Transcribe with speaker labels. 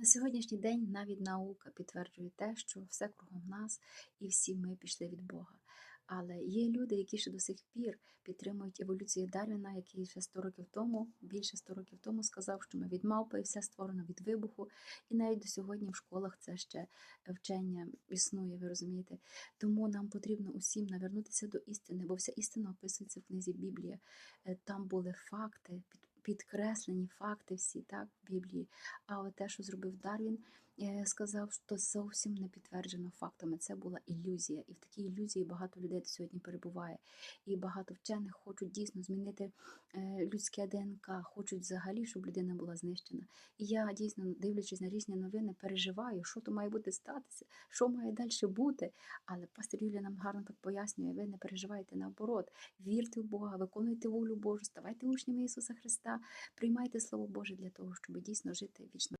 Speaker 1: На сьогоднішній день навіть наука підтверджує те, що все кругом нас і всі ми пішли від Бога. Але є люди, які ще до сих пір підтримують еволюцію Дарвіна, який ще 100 років тому, більше 100 років тому сказав, що ми від мавпи і все створено від вибуху. І навіть до сьогодні в школах це ще вчення існує, ви розумієте. Тому нам потрібно усім навернутися до істини, бо вся істина описується в книзі Біблія. Е, Там були факти, під- підкреслені факти всі так в Біблії. А от те, що зробив Дарвін, е, сказав, що зовсім не підтверджено фактами. Це була ілюзія, і в такій ілюзії багато людей сьогодні перебуває. І багато вчених хочуть дійсно змінити е, людське ДНК, хочуть взагалі, щоб людина була знищена. І я дійсно, дивлячись на різні новини, переживаю, що то має бути статися, що має далі бути. Але пастор Юлія нам гарно так пояснює: ви не переживайте наоборот, вірте в Бога, виконуйте волю Божу, ставайте учнями Ісуса Христа, приймайте Слово Боже для того, щоб дійсно жити вічно.